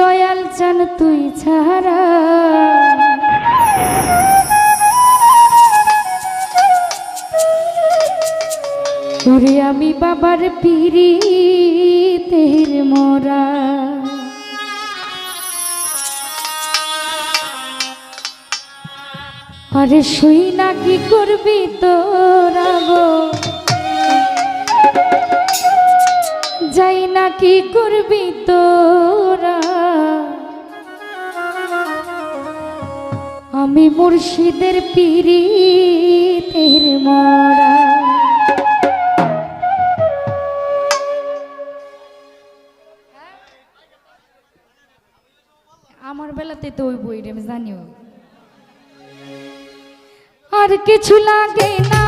দয়াল চান তুই ছাড়া। তোরে আমি বাবার পিড়ি তেহের মোরা। আরে শুই না কি করবি তোরা গো? যাই না কি করবি তোর আমি মুর্শিদের পিড়ি তের মরা। আমার বেলাতে তো ওই বই রে জানিও। আর কিছু লাগে না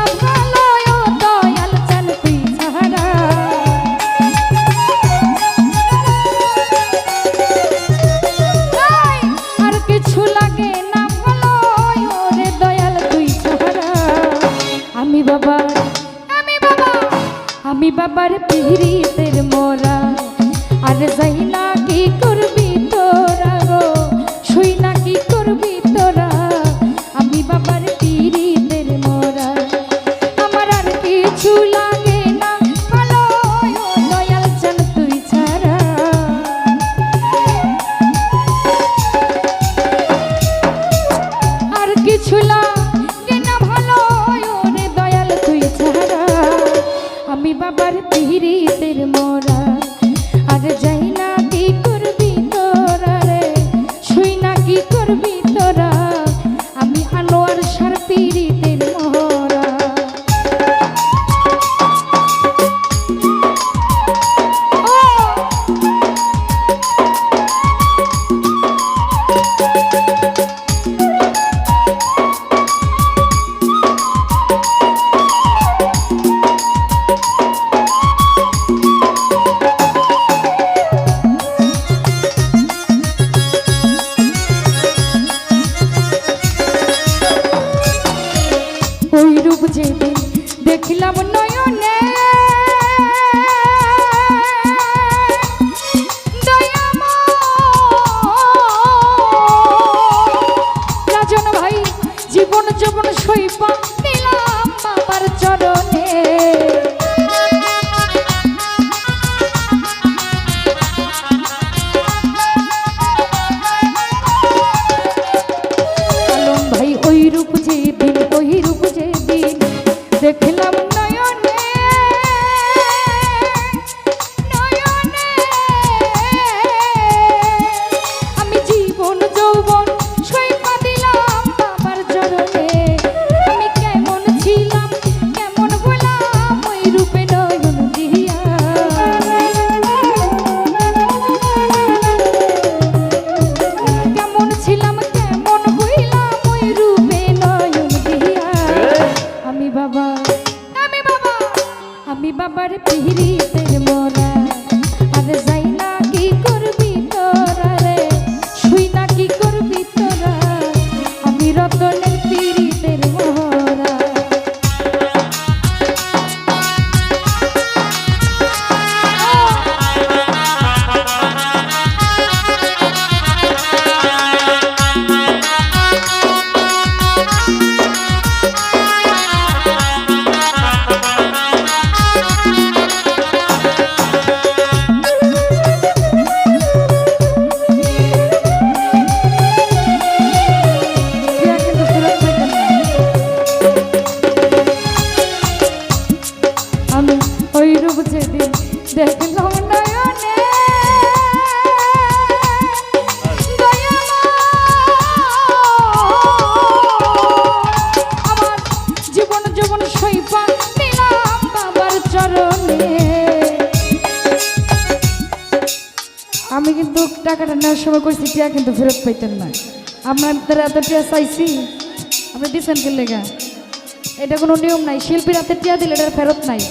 চরণে। আমি কিন্তু টাকাটা নেওয়ার সময় করছি টিয়া কিন্তু ফেরত পাইতেন না। আপনার তারা এত টিয়া চাইছি, আপনি দিচ্ছেন কি গা এটা কোনো নিয়ম নাই, শিল্পীর হাতে টিয়া দিলে এটা ফেরত নাই।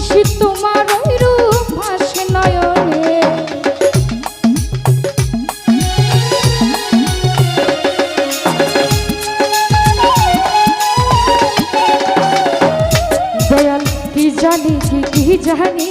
নিশি তোমার ওই রূপ ভাসে নয়নে। দয়াল কি জানি কি জানি?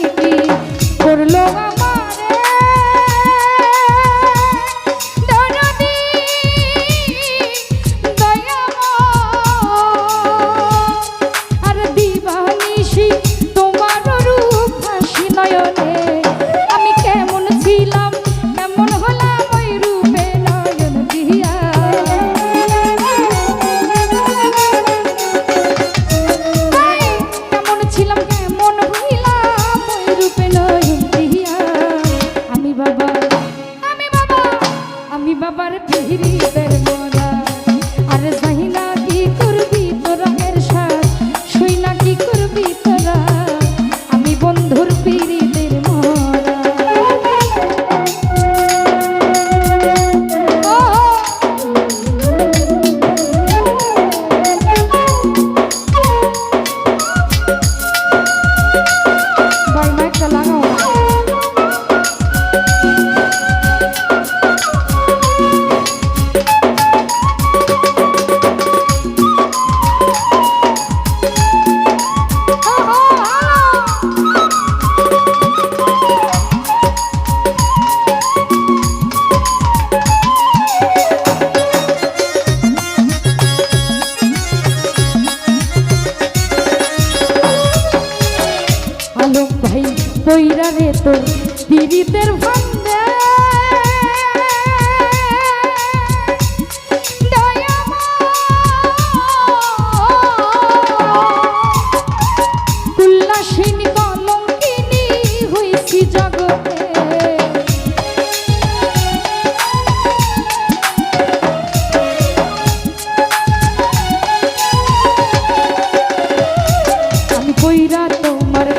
তোমার